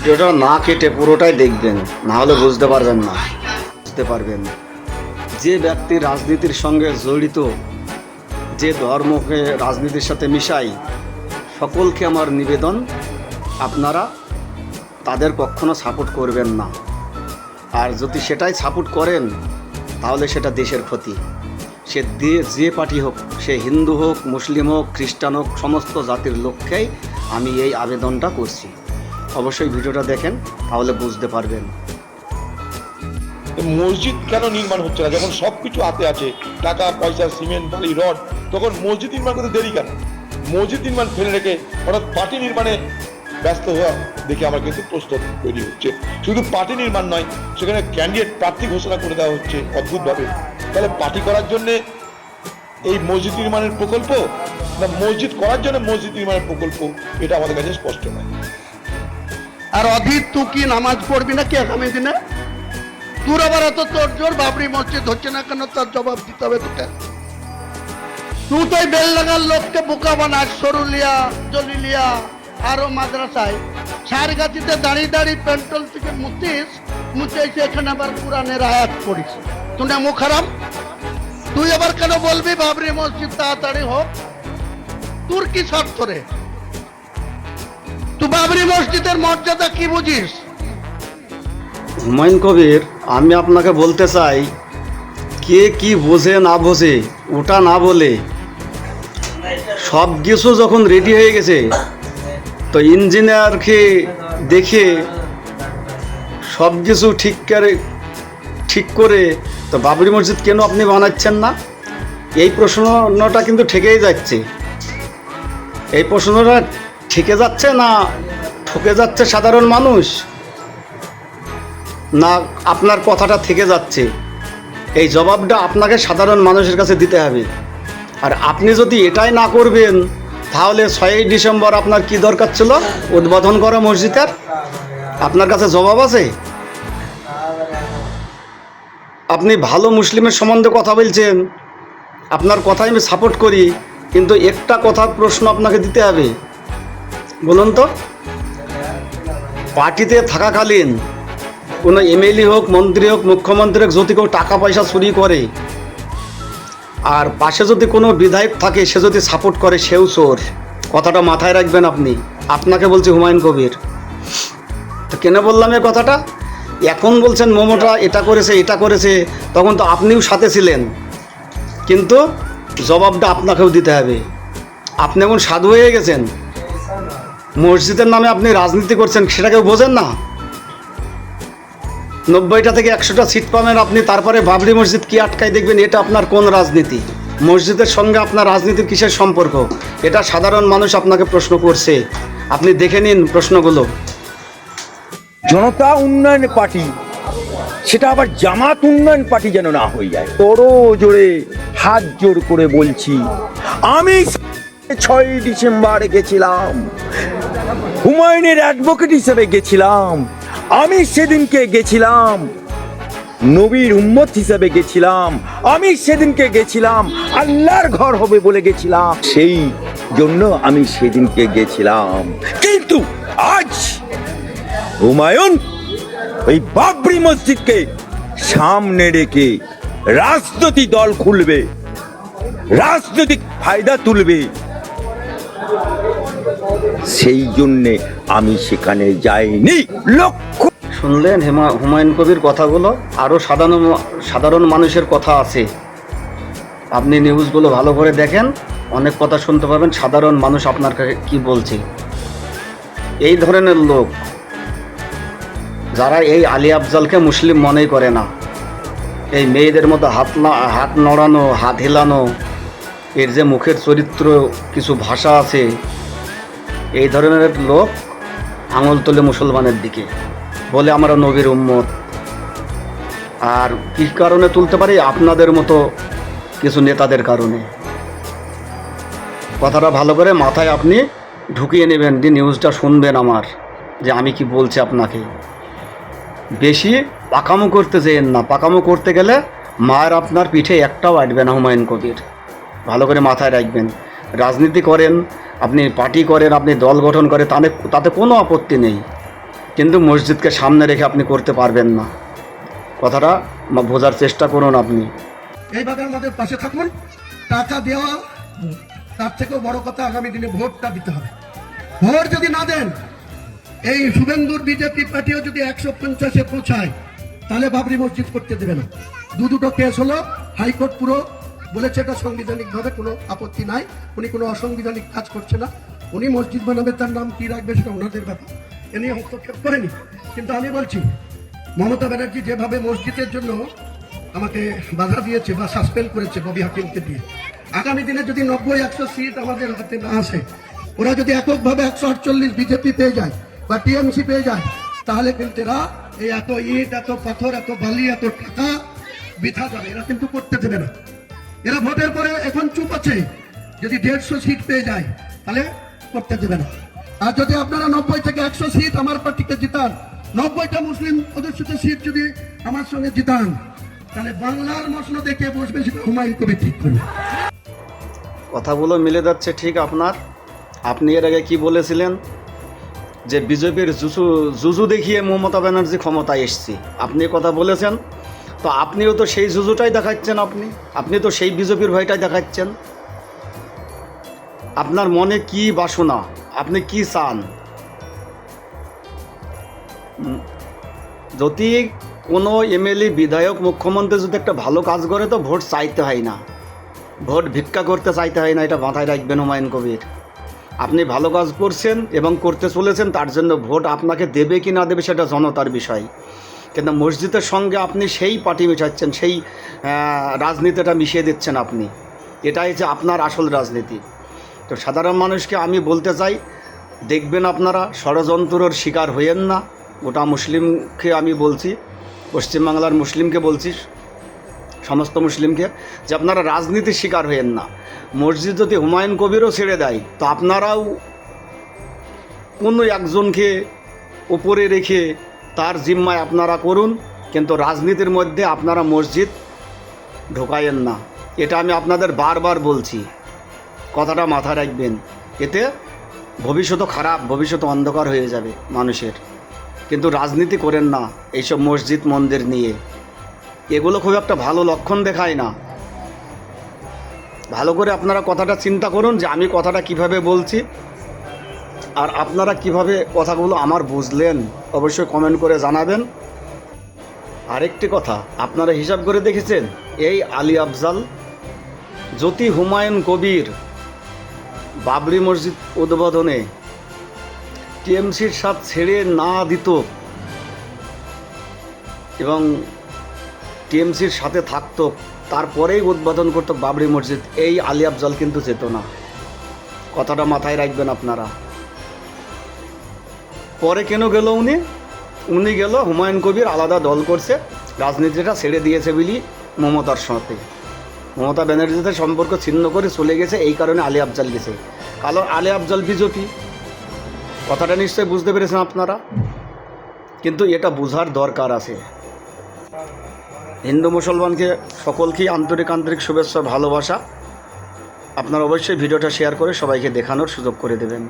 ভিডিওটা না কেটে পুরোটাই দেখবেন না হলে বুঝতে পারবেন না। বুঝতে পারবেন। যে ব্যক্তি রাজনীতির সঙ্গে জড়িত, যে ধর্মকে রাজনীতির সাথে মিশাই, সকলকে আমার নিবেদন, আপনারা তাদের কখনো সাপোর্ট করবেন না। আর যদি সেটাই সাপোর্ট করেন, তাহলে সেটা দেশের ক্ষতি। সে যে পার্টি হোক, সে হিন্দু হোক, মুসলিম হোক, খ্রিস্টান হোক, সমস্ত জাতির লক্ষ্যেই আমি এই আবেদনটা করছি। অবশ্যই ভিডিওটা দেখেন, তাহলে বুঝতে পারবেন। মসজিদ কেন নির্মাণ হচ্ছে না? যখন সব কিছু হাতে আছে, টাকা, পয়সা, সিমেন্ট, বালি, রড, তখন মসজিদ নির্মাণ করতে দেরি কেন? মসজিদ নির্মাণ ফেলে রেখে হঠাৎ পার্টি নির্মাণে ব্যস্ত হওয়া দেখে আমার কিন্তু প্রশ্ন তৈরি হচ্ছে। শুধু পার্টি নির্মাণ নয়, সেখানে ক্যান্ডিডেট প্রার্থী ঘোষণা করে দেওয়া হচ্ছে অদ্ভুতভাবে। তাহলে পার্টি করার জন্যে এই মসজিদ নির্মাণের প্রকল্প, না মসজিদ করার জন্য মসজিদ নির্মাণের প্রকল্প? এটা আমাদের কাছে স্পষ্ট নয়। আর অধীর তুই কি নামাজ পড়বি নাকি আগামী দিনে? তোর আবার এত তোর জোর, বাবরি মসজিদ হচ্ছে না কেন? তার জবাব দিতে হবে তোকে। তুই তো বেল লাগার লোককে বোকা বানাস সরুলিয়া জলিলিয়া আরও মাদ্রাসায়। সার গাছিতে দাঁড়িয়ে দাঁড়িয়ে পেন্ট্রোল থেকে মুতিস, মুছে এখানে আবার কোরআনের আয়াত পড়িস। তুই না মুখ খারাপ? তুই আবার কেন বলবি, বাবরি মসজিদ তাড়াতাড়ি হোক? তোর কি শর্ত রে? বাবরি মসজিদের মর্যাদা কি বুঝিস? হুমায়ুন কবির, আমি আপনাকে বলতে চাই, কে কি বোঝে না বোঝে, ওটা না বলে সব কিছু যখন রেডি হয়ে গেছে, তো ইঞ্জিনিয়ারকে দেখে সব কিছু ঠিক করে ঠিক করে, তো বাবরি মসজিদ কেন আপনি বানাচ্ছেন না? এই প্রশ্নটা কিন্তু ঠেকেই যাচ্ছে। এই প্রশ্নটা ঠেকে যাচ্ছে না ঠকে যাচ্ছে সাধারণ মানুষ? না আপনার কথাটা থেকে যাচ্ছে। এই জবাবটা আপনাকে সাধারণ মানুষের কাছে দিতে হবে। আর আপনি যদি এটাই না করবেন, তাহলে ছয়ই ডিসেম্বর আপনার কি দরকার ছিল? উদ্বোধন করা মসজিদের? আপনার কাছে জবাব আছে? আপনি ভালো মুসলিমের সম্বন্ধে কথা বলছেন। আপনার কথাই আমি সাপোর্ট করি, কিন্তু একটা কথার প্রশ্ন আপনাকে দিতে হবে। বলুন তো। পার্টিতে থাকাকালীন কোনো এমএলএ হোক, মন্ত্রী হোক, মুখ্যমন্ত্রী হোক, যদি কেউ টাকা পয়সা চুরি করে, আর পাশে যদি কোনো বিধায়ক থাকে, সে যদি সাপোর্ট করে, সেও চোর। কথাটা মাথায় রাখবেন আপনি। আপনাকে বলছি হুমায়ুন কবির। তো কেন বললাম এই কথাটা? এখন বলছেন মোমোটা এটা করেছে এটা করেছে, তখন তো আপনিও সাথে ছিলেন। কিন্তু জবাবটা আপনাকেও দিতে হবে। আপনি এখন সাধু হয়ে গেছেন। মসজিদের নামে আপনি রাজনীতি করছেন, সেটা কেউ বোঝেন না? নব্বইটা থেকে একশোটা সিট পাবেন আপনি, তারপরে বাবরি মসজিদ কি আটকায় দেখবেন, এটা আপনার কোন রাজনীতি? মসজিদের সঙ্গে আপনার রাজনীতির কিসের সম্পর্ক? এটা সাধারণ মানুষ আপনাকে প্রশ্ন করছে। আপনি দেখে নিন প্রশ্নগুলো। জনতা উন্নয়ন পার্টি, সেটা আবার জামাত উন্নয়ন পার্টি যেন না হয়ে যায়। তোরও জোরে হাত জোর করে বলছি, আমি ছয় ডিসেম্বর গেছিলাম। হুমায়ুনের অ্যাডভোকেট হিসেবে গেছিলাম। আমি সেদিনকে গেছিলাম। নবীর উম্মত হিসেবে গেছিলাম। আমি সেদিনকে গেছিলাম। আল্লাহর ঘর হবে বলে গেছিলাম। সেই জন্য আমি সেদিনকে গেছিলাম। কিন্তু আজ হুমায়ুন ওই বাবরি মসজিদকে সামনে রেখে রাজনৈতিক দল খুলবে। রাজনৈতিক ফায়দা তুলবে। সেই জন্যে আমি সেখানে যাইনি। লক্ষ্য শুনলেন হেমা হুমায়ুন কবির কথাগুলো? আরও সাধারণ সাধারণ মানুষের কথা আছে। আপনি নিউজগুলো ভালো করে দেখেন, অনেক কথা শুনতে পাবেন, সাধারণ মানুষ আপনার কাছে কি বলছে। এই ধরনের লোক, যারা এই আলী আফজালকে মুসলিম মনেই করে না। এই মেয়েদের মতো হাত হাত নড়ানো, হাত হেলানো, এর যে মুখের চরিত্র, কিছু ভাষা আছে এই ধরনের লোক আঙুল তোলে মুসলমানের দিকে বলে, আমরা নবীর উম্মত। আর কী কারণে তুলতে পারি? আপনাদের মতো কিছু নেতাদের কারণে। কথাটা ভালো করে মাথায় আপনি ঢুকিয়ে নেবেন যে নিউজটা শুনবেন আমার, যে আমি কি বলছি আপনাকে। বেশি পাকামো করতে যেন না, পাকামো করতে গেলে মায়ের আপনার পিঠে একটাও আটবে না হুমায়ুন কবির। ভালো করে মাথায় রাখবেন। রাজনীতি করেন আপনি পার্টি করেন আপনি দল গঠন করেন তাতে তাতে কোনো আপত্তি নেই। কিন্তু মসজিদকে সামনে রেখে আপনি করতে পারবেন না। কথাটা বোঝার চেষ্টা করুন আপনি। এইভাবে আমাদের পাশে থাকুন। টাকা দেওয়া তার থেকেও বড় কথা আগামী দিনে ভোটটা দিতে হবে। ভোট যদি না দেন এই শুভেন্দুর বিজেপি পার্টিও যদি একশো পঞ্চাশে পৌঁছায় তাহলে বাবরি মসজিদ করতে দেবে না। দু দুটো কেস হলো হাইকোর্ট পুরো বলেছে, এটা সাংবিধানিকভাবে কোনো আপত্তি নাই, উনি কোনো অসাংবিধানিক কাজ করছে না। উনি মসজিদ বানাবে, তার নাম কি রাখবে সেটা ওনাদের ব্যাপার। এ নিয়ে হস্তক্ষেপ করেনি। কিন্তু আমি বলছি, মমতা ব্যানার্জি যেভাবে মসজিদের জন্য আমাকে বাধা দিয়েছে বা সাসপেন্ড করেছে ববি হাকিমকে দিয়ে, আগামী দিনে যদি নব্বই, একশো সিট আমাদের হাতে না আসে, ওরা যদি এককভাবে একশো আটচল্লিশ বিজেপি পেয়ে যায় বা টিএমসি পেয়ে যায়, তাহলে কিন্তু এরা এই এত ইট, এত পাথর, এত বালি, এত টাকা বৃথা যাবে। এরা কিন্তু করতে দেবে না। এরা ভোটের পরে এখন চুপ আছে। যদি দেড়শো সিট পেয়ে যায়, তাহলে করতে দেবে না। আর যদি আপনারা নব্বই থেকে একশো সিট আমার পার্টিকে জিতান, নব্বইটা মুসলিম অধ্যুষিত সিট যদি আমার সঙ্গে জিতান, তাহলে বাংলার মশলা দেখে বসবে সেটা হুমায়ুন ঠিক করবে কথাগুলো মিলে যাচ্ছে ঠিক আপনার। আপনি এর আগে কি বলেছিলেন? যে বিজেপির জুজু জুজু দেখিয়ে মমতা ব্যানার্জি ক্ষমতায় এসছি। আপনি কথা বলেছেন। তো আপনিও তো সেই জুজুটাই দেখাচ্ছেন আপনি। আপনি তো সেই বিজেপির ভয়টাই দেখাচ্ছেন। আপনার মনে কি বাসনা? আপনি কি চান? যদি কোনো এমএলএ, বিধায়ক, মুখ্যমন্ত্রী যদি একটা ভালো কাজ করে, তো ভোট চাইতে হয় না। ভোট ভিক্ষা করতে চাইতে হয় না, এটা মাথায় রাখবেন হুমায়ুন কবির। আপনি ভালো কাজ করছেন এবং করতে চলেছেন, তার জন্য ভোট আপনাকে দেবে কি না দেবে, সেটা জনতার বিষয়। কিন্তু মসজিদের সঙ্গে আপনি সেই পার্টি মিশাচ্ছেন, সেই রাজনীতিটা মিশিয়ে দিচ্ছেন আপনি। এটাই হচ্ছে আপনার আসল রাজনীতি। তো সাধারণ মানুষকে আমি বলতে চাই, দেখবেন আপনারা, ষড়যন্ত্রর শিকার হইয়েন না। গোটা মুসলিমকে আমি বলছি, পশ্চিমবাংলার মুসলিমকে বলছি, সমস্ত মুসলিমকে, যে আপনারা রাজনীতির শিকার হয়েন না। মসজিদ যদি হুমায়ুন কবিরও ছেড়ে দেয়, তো আপনারাও কোনো একজনকে উপরে রেখে তার জিম্মায় আপনারা করুন, কিন্তু রাজনীতির মধ্যে আপনারা মসজিদ ঢোকায়েন না। এটা আমি আপনাদের বারবার বলছি। কথাটা মাথায় রাখবেন। এতে ভবিষ্যৎ খারাপ, ভবিষ্যৎ অন্ধকার হয়ে যাবে মানুষের। কিন্তু রাজনীতি করেন না এইসব মসজিদ মন্দির নিয়ে। এগুলো খুব একটা ভালো লক্ষণ দেখায় না। ভালো করে আপনারা কথাটা চিন্তা করুন যে আমি কথাটা কীভাবে বলছি। আর আপনারা কীভাবে কথাগুলো আমার বুঝলেন, অবশ্যই কমেন্ট করে জানাবেন। আরেকটি কথা, আপনারা হিসাব করে দেখেছেন? এই আলী আফজাল, জ্যোতি হুমায়ুন কবির বাবরি মসজিদ উদ্বোধনে টিএমসির সাথ ছেড়ে না দিত এবং টিএমসির সাথে থাকতো, তারপরেই উদ্বোধন করতো বাবরি মসজিদ, এই আলী আফজাল কিন্তু যেত না। কথাটা মাথায় রাখবেন আপনারা। পরে কেন গেল উনি? উনি গেল হুমায়ুন কবির আলাদা দল করছে, রাজনীতিটা ছেড়ে দিয়েছে বলি মমতার সাথে। মমতা ব্যানার্জিতে সম্পর্ক ছিন্ন করে চলে গেছে, এই কারণে আলী আফজাল গেছে। কালো আলী আফজাল বিজেপি। কথাটা নিশ্চয়ই বুঝতে পেরেছেন আপনারা? কিন্তু এটা বোঝার দরকার আছে। হিন্দু মুসলমানকে সকলকেই আন্তরিক আন্তরিক শুভেচ্ছা, ভালোবাসা। আপনারা অবশ্যই ভিডিওটা শেয়ার করে সবাইকে দেখানোর সুযোগ করে দেবেন।